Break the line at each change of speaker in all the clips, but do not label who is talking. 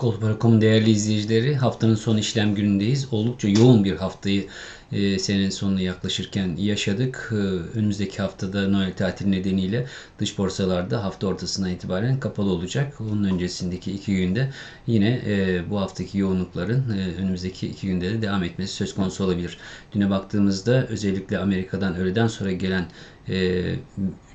Kolpa.com değerli izleyicileri haftanın son işlem günündeyiz. Oldukça yoğun bir haftayı e, senenin sonuna yaklaşırken yaşadık. E, önümüzdeki haftada Noel tatili nedeniyle dış borsalarda hafta ortasından itibaren kapalı olacak. Onun öncesindeki iki günde yine e, bu haftaki yoğunlukların e, önümüzdeki iki günde de devam etmesi söz konusu olabilir. Düne baktığımızda özellikle Amerika'dan öğleden sonra gelen e,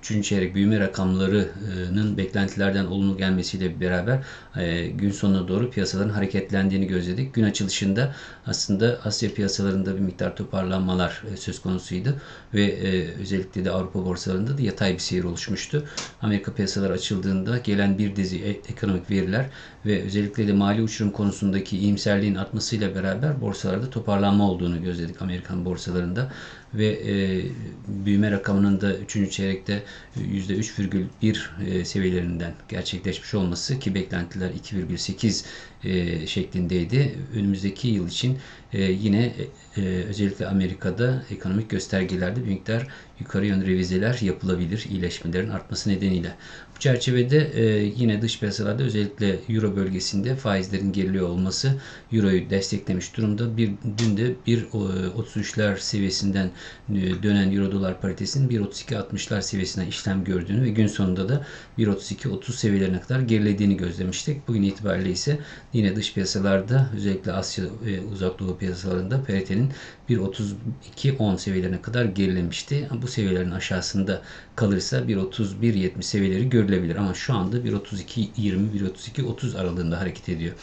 üçüncü çeyrek büyüme rakamlarının beklentilerden olumlu gelmesiyle beraber e, gün sonuna doğru piyasaların hareketlendiğini gözledik. Gün açılışında aslında Asya piyasalarında bir miktar toparlanmalar e, söz konusuydu ve e, özellikle de Avrupa borsalarında da yatay bir seyir oluşmuştu. Amerika piyasaları açıldığında gelen bir dizi ekonomik veriler ve özellikle de mali uçurum konusundaki iyimserliğin artmasıyla beraber borsalarda toparlanma olduğunu gözledik Amerikan borsalarında ve e, büyüme rakamının da 3. çeyrekte %3,1 e, seviyelerinden gerçekleşmiş olması ki beklentiler 2,8 e, şeklindeydi. Önümüzdeki yıl için e, yine e, özellikle Amerika'da ekonomik göstergelerde bir miktar yukarı yön revizeler yapılabilir iyileşmelerin artması nedeniyle. Bu çerçevede e, yine dış piyasalarda özellikle Euro bölgesinde faizlerin geriliyor olması Euro'yu desteklemiş durumda. Bir, dün de 1.33'ler seviyesinden e, dönen Euro dolar paritesinin 1.32-60'lar seviyesine işlem gördüğünü ve gün sonunda da 1.32-30 seviyelerine kadar gerilediğini gözlemiştik. Bugün itibariyle ise yine dış piyasalarda özellikle Asya ve Uzak Doğu piyasalarında paritenin 1.32-10 seviyelerine kadar gerilemişti. Bu seviyelerin aşağısında kalırsa 1.31-70 seviyeleri görülebilir ama şu anda 1.32-20, 1.32-30 aralığında hareket ediyor.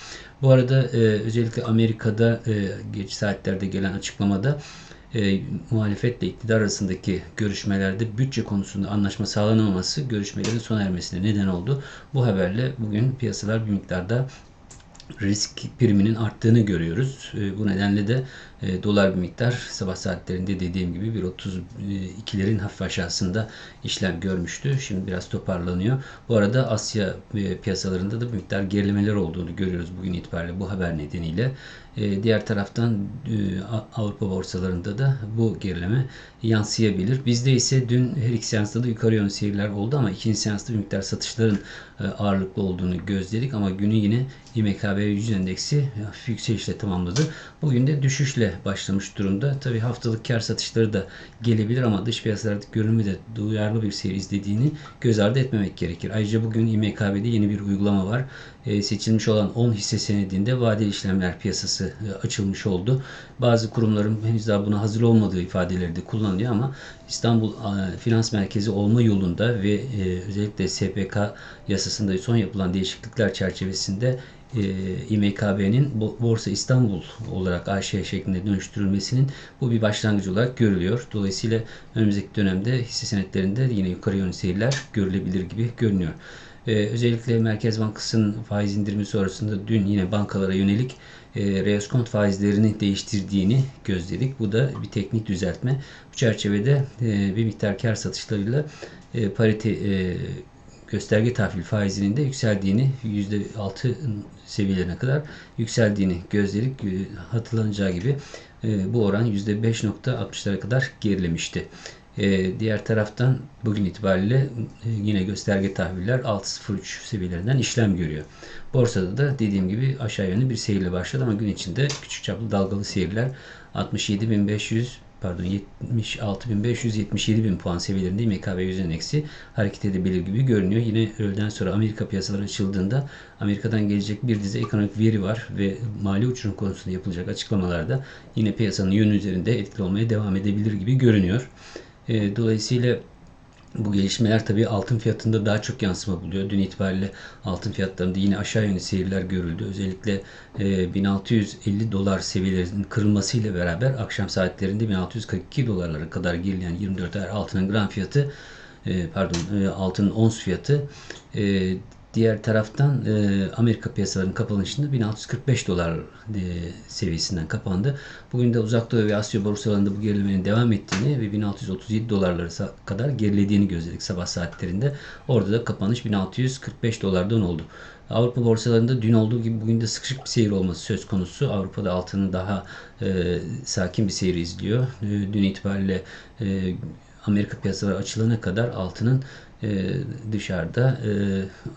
Bu arada e, özellikle Amerika'da e, geç saatlerde gelen açıklamada e, muhalefetle iktidar arasındaki görüşmelerde bütçe konusunda anlaşma sağlanamaması görüşmelerin sona ermesine neden oldu. Bu haberle bugün piyasalar bir miktarda risk priminin arttığını görüyoruz. E, bu nedenle de e, dolar bir miktar sabah saatlerinde dediğim gibi 1.32'lerin hafif aşağısında işlem görmüştü. Şimdi biraz toparlanıyor. Bu arada Asya e, piyasalarında da bir miktar gerilemeler olduğunu görüyoruz bugün itibariyle bu haber nedeniyle. E, diğer taraftan e, Avrupa borsalarında da bu gerileme yansıyabilir. Bizde ise dün her iki seansta da yukarı yönlü seyirler oldu ama ikinci seansta bir miktar satışların e, ağırlıklı olduğunu gözledik ama günü yine İMKB 100 endeksi hafif yükselişle tamamladı. Bugün de düşüşle başlamış durumda. Tabi haftalık kar satışları da gelebilir ama dış piyasalardaki görünümü de duyarlı bir seyir izlediğini göz ardı etmemek gerekir. Ayrıca bugün İMKB'de yeni bir uygulama var. E, seçilmiş olan 10 hisse senedinde vadeli işlemler piyasası e, açılmış oldu. Bazı kurumların henüz daha buna hazır olmadığı ifadeleri de kullanılıyor ama İstanbul e, Finans Merkezi olma yolunda ve e, özellikle SPK yasasında son yapılan değişiklikler çerçevesinde e, İMKB'nin Borsa İstanbul olarak AŞ şeklinde dönüştürülmesinin bu bir başlangıç olarak görülüyor. Dolayısıyla önümüzdeki dönemde hisse senetlerinde yine yukarı yönlü seyirler görülebilir gibi görünüyor. Ee, özellikle Merkez Bankası'nın faiz indirimi sonrasında dün yine bankalara yönelik e, reoskont faizlerini değiştirdiğini gözledik. Bu da bir teknik düzeltme. Bu çerçevede e, bir miktar kar satışlarıyla e, parite e, gösterge tahvil faizinin de yükseldiğini %6 seviyelerine kadar yükseldiğini gözledik. E, hatırlanacağı gibi e, bu oran %5.60'lara kadar gerilemişti. E, diğer taraftan bugün itibariyle e, yine gösterge tahviller 6.03 seviyelerinden işlem görüyor. Borsada da dediğim gibi aşağı yönlü bir seyirle başladı ama gün içinde küçük çaplı dalgalı seyirler 67.500 pardon 76.500 bin puan seviyelerinde MKB 100 endeksi hareket edebilir gibi görünüyor. Yine öğleden sonra Amerika piyasaları açıldığında Amerika'dan gelecek bir dizi ekonomik veri var ve mali uçurum konusunda yapılacak açıklamalarda yine piyasanın yönü üzerinde etkili olmaya devam edebilir gibi görünüyor. E, dolayısıyla bu gelişmeler tabii altın fiyatında daha çok yansıma buluyor. Dün itibariyle altın fiyatlarında yine aşağı yönlü seyirler görüldü. Özellikle e, 1650 dolar seviyelerinin kırılmasıyla beraber akşam saatlerinde 1642 dolarlara kadar gerileyen 24 ayar altının gram fiyatı e, pardon e, altının ons fiyatı e, Diğer taraftan e, Amerika piyasalarının kapanışında 1645 dolar e, seviyesinden kapandı. Bugün de Uzak Doğu ve Asya borsalarında bu gerilemenin devam ettiğini ve 1637 dolarlara kadar gerilediğini gözledik sabah saatlerinde. Orada da kapanış 1645 dolardan oldu. Avrupa borsalarında dün olduğu gibi bugün de sıkışık bir seyir olması söz konusu. Avrupa'da altının daha e, sakin bir seyir izliyor. E, dün itibariyle e, Amerika piyasaları açılana kadar altının e, dışarıda e,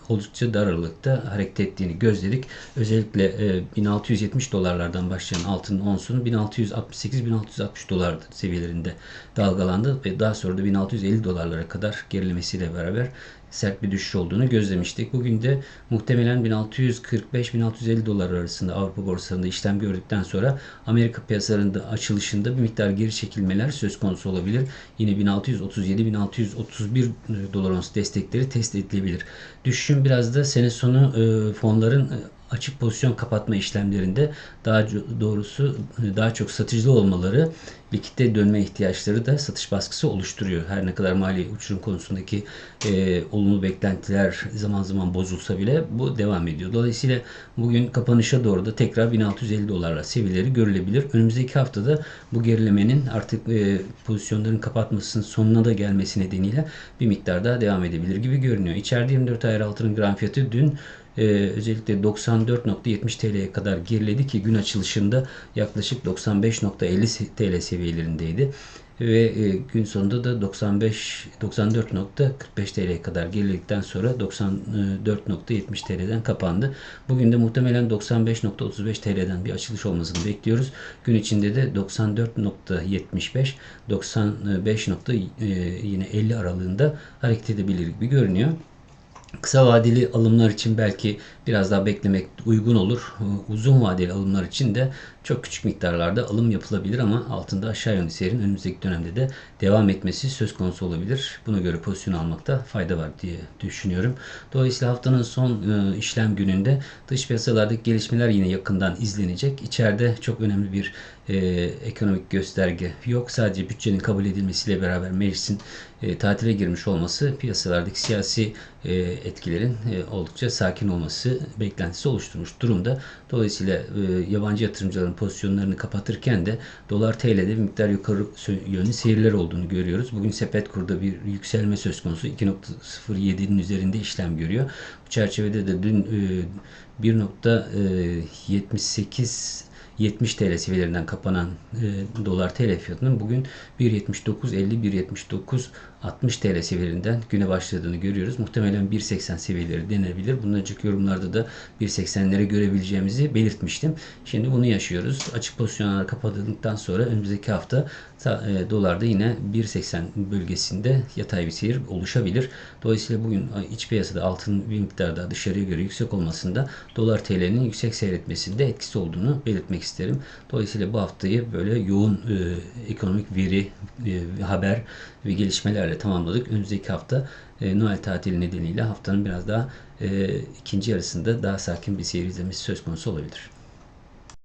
oldukça dar aralıkta hareket ettiğini gözledik. Özellikle e, 1670 dolarlardan başlayan altının onsunu 1668-1660 dolar seviyelerinde dalgalandı ve daha sonra da 1650 dolarlara kadar gerilemesiyle beraber sert bir düşüş olduğunu gözlemiştik. Bugün de muhtemelen 1645-1650 dolar arasında Avrupa borsalarında işlem gördükten sonra Amerika piyasalarında açılışında bir miktar geri çekilmeler söz konusu olabilir. Yine 1637-1631 dolar ons destekleri test edilebilir. Düşüşün biraz da sene sonu e, fonların açık pozisyon kapatma işlemlerinde daha doğrusu daha çok satıcılı olmaları likitte dönme ihtiyaçları da satış baskısı oluşturuyor. Her ne kadar mali uçurum konusundaki e, olumlu beklentiler zaman zaman bozulsa bile bu devam ediyor. Dolayısıyla bugün kapanışa doğru da tekrar 1650 dolarla seviyeleri görülebilir. Önümüzdeki haftada bu gerilemenin artık e, pozisyonların kapatmasının sonuna da gelmesi nedeniyle bir miktar daha devam edebilir gibi görünüyor. İçeride 24 ayar altının gram fiyatı dün e, özellikle 94.70 TL'ye kadar geriledi ki gün açılışında yaklaşık 95.50 TL seviyelerindeydi ve e, gün sonunda da 95 94.45 TL'ye kadar geriledikten sonra 94.70 TL'den kapandı. Bugün de muhtemelen 95.35 TL'den bir açılış olmasını bekliyoruz. Gün içinde de 94.75 95. E, yine 50 aralığında hareket edebilir gibi görünüyor. Kısa vadeli alımlar için belki biraz daha beklemek uygun olur. Uzun vadeli alımlar için de çok küçük miktarlarda alım yapılabilir ama altında aşağı yönlü seyrin önümüzdeki dönemde de devam etmesi söz konusu olabilir. Buna göre pozisyon almakta fayda var diye düşünüyorum. Dolayısıyla haftanın son e, işlem gününde dış piyasalardaki gelişmeler yine yakından izlenecek. İçeride çok önemli bir e, ekonomik gösterge yok. Sadece bütçenin kabul edilmesiyle beraber meclisin e, tatile girmiş olması piyasalardaki siyasi e, etkilerin e, oldukça sakin olması beklentisi oluşturmuş durumda. Dolayısıyla e, yabancı yatırımcıların pozisyonlarını kapatırken de dolar TL'de bir miktar yukarı yönlü seyirler olduğunu görüyoruz. Bugün sepet kurda bir yükselme söz konusu 2.07'nin üzerinde işlem görüyor. Bu çerçevede de dün e, 1.78 70 TL seviyelerinden kapanan e, dolar TL fiyatının bugün 1.79.50 1.79 60 TL seviyelerinden güne başladığını görüyoruz. Muhtemelen 1.80 seviyeleri denebilir. Bundan önceki yorumlarda da 1.80'lere görebileceğimizi belirtmiştim. Şimdi bunu yaşıyoruz. Açık pozisyonlar kapatıldıktan sonra önümüzdeki hafta e, dolarda yine 1.80 bölgesinde yatay bir seyir oluşabilir. Dolayısıyla bugün e, iç piyasada altın bir miktar daha dışarıya göre yüksek olmasında dolar TL'nin yüksek seyretmesinde etkisi olduğunu belirtmek isterim. Dolayısıyla bu haftayı böyle yoğun e, ekonomik veri, e, haber ve gelişmelerle tamamladık. Önümüzdeki hafta e, Noel tatili nedeniyle haftanın biraz daha e, ikinci yarısında daha sakin bir seyir izlemesi söz konusu olabilir.